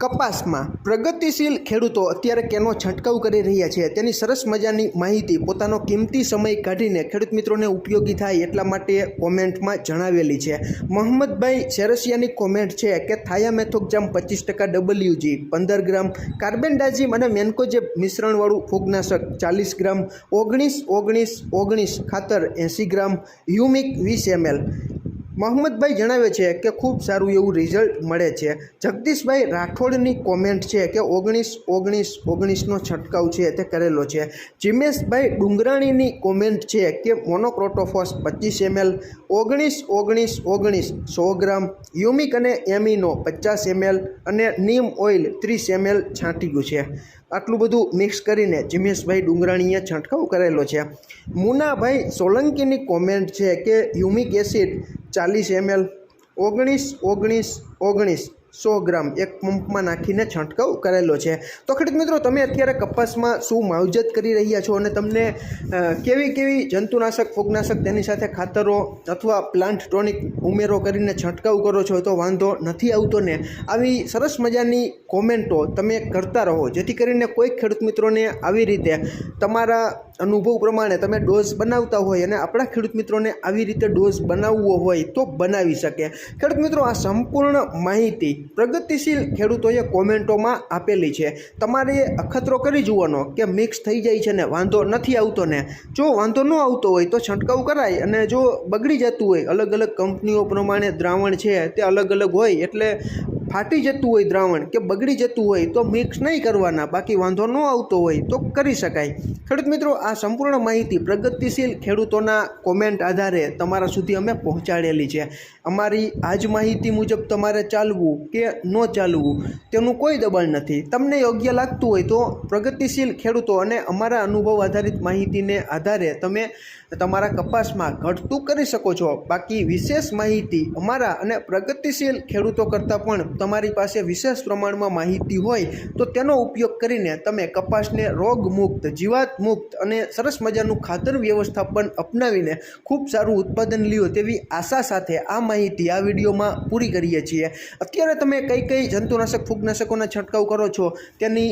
કપાસમાં પ્રગતિશીલ ખેડૂતો અત્યારે કેનો છંટકાવ કરી રહ્યા છે તેની સરસ મજાની માહિતી પોતાનો કિંમતી સમય કાઢીને ખેડૂત મિત્રોને ઉપયોગી થાય એટલા માટે કોમેન્ટમાં જણાવેલી છે. મોહમ્મદભાઈ શેરસિયાની કોમેન્ટ છે કે થાયા મેથોક્જામ પચીસ ટકા ડબલ્યુજી, પંદર ગ્રામ કાર્બેન્ડાઝીમ અને મેન્કોજેબ મિશ્રણવાળું ફૂગનાશક ચાલીસ ગ્રામ, ઓગણીસ ઓગણીસ ઓગણીસ ખાતર એંસી ગ્રામ હ્યુમિક વીસ એમએલ. મોહમ્મદભાઈ જણાવે છે કે ખૂબ સારું એવું રિઝલ્ટ મળે છે. જગદીશભાઈ રાઠોડની કોમેન્ટ છે કે ઓગણીસ ઓગણીસ, ઓગણીસનો છંટકાવ છે તે કરેલો છે. જીમેશભાઈ ડુંગરાણીની કોમેન્ટ છે કે મોનોક્રોટોફોસ પચીસ એમએલ ઓગણીસ ઓગણીસ ઓગણીસ, સો ગ્રામ યુમિક અને એમિનો પચાસ એમએલ અને નીમ ઓઇલ ત્રીસ એમએલ છાંટ્યું છે. આટલું બધું મિક્સ કરીને જીમેશભાઈ ડુંગરાણીએ છંટકાવ કરેલો છે. મુનાભાઈ સોલંકીની કોમેન્ટ છે કે હ્યુમિક એસિડ ચાલીસ એમએલ ઓગણીસ ઓગણીસ ઓગણીસ, સો ગ્રામ એક પંપમાં નાખીને છંટકાવ કરેલો છે. તો ખેડૂત મિત્રો, તમે અત્યારે કપાસમાં શું માવજત કરી રહ્યા છો અને તમને કેવી કેવી જંતુનાશક, ફૂગનાશક તેની સાથે ખાતરો અથવા પ્લાન્ટ ટોનિક ઉમેરો કરીને છંટકાવ કરો છો તો વાંધો નથી આવતો ને? આવી સરસ મજાની કોમેન્ટો તમે કરતા રહો, જેથી કરીને કોઈ ખેડૂત મિત્રોને આવી રીતે તમારા અનુભવ પ્રમાણે તમે ડોઝ બનાવતા હોય અને આપણા ખેડૂત મિત્રોને આવી રીતે ડોઝ બનાવવો હોય તો બનાવી શકે. ખેડૂત મિત્રો, આ સંપૂર્ણ માહિતી પ્રગતિશીલ ખેડૂતોએ કોમેન્ટોમાં આપેલી છે. તમારે અખતરો કરી જોવાનો કે મિક્સ થઈ જાય છે ને વાંધો નથી આવતો ને. જો વાંધો ન આવતો હોય તો છંટકાવ કરાય અને જો બગડી જતું હોય અલગ અલગ કંપનીઓ પ્રમાણે દ્રાવણ છે તે અલગ અલગ હોય એટલે ફાટી જતું હોય દ્રાવણ કે બગડી જતું હોય તો મિક્સ નહીં કરવાના, બાકી વાંધો ન આવતો હોય તો કરી શકાય. ખેડૂત મિત્રો, આ સંપૂર્ણ માહિતી પ્રગતિશીલ ખેડૂતોના કોમેન્ટ આધારે તમારા સુધી અમે પહોંચાડેલી છે. અમારી આ જ માહિતી મુજબ તમારે ચાલવું કે ન ચાલવું, તેનું કોઈ દબાણ નથી. તમને યોગ્ય લાગતું હોય તો પ્રગતિશીલ ખેડૂતો અને અમારા અનુભવ આધારિત માહિતીને આધારે તમે તમારા કપાસમાં ઘટતું કરી શકો છો. બાકી વિશેષ માહિતી અમારા અને પ્રગતિશીલ ખેડૂતો કરતાં પણ તમારી પાસે વિશેષ પ્રમાણમાં માહિતી હોય તો તેનો ઉપયોગ કરીને તમે કપાસને રોગમુક્ત જીવાત મુક્ત અને સરસ મજાનું ખાતર વ્યવસ્થાપન અપનાવીને ખૂબ સારું ઉત્પાદન લ્યો તેવી આશા સાથે આ માહિતી આ વિડીયોમાં પૂરી કરીએ છીએ. અત્યારે તમે કઈ કઈ જંતુનાશક, ફૂગનાશકોના છંટકાવ કરો છો તેની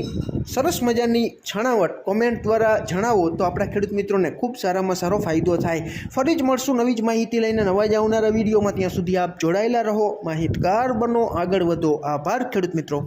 સરસ મજાની છણાવટ કોમેન્ટ દ્વારા જણાવો તો આપણા ખેડૂત મિત્રોને ખૂબ સારામાં સારો ફાયદો થાય. ફરી જ મળશું નવી જ માહિતી લઈને નવા જ આવનારા વિડીયોમાં. ત્યાં સુધી આપ જોડાયેલા રહો. માહિતગાર બનો આગળ વધો આભાર ખેડૂત મિત્રો.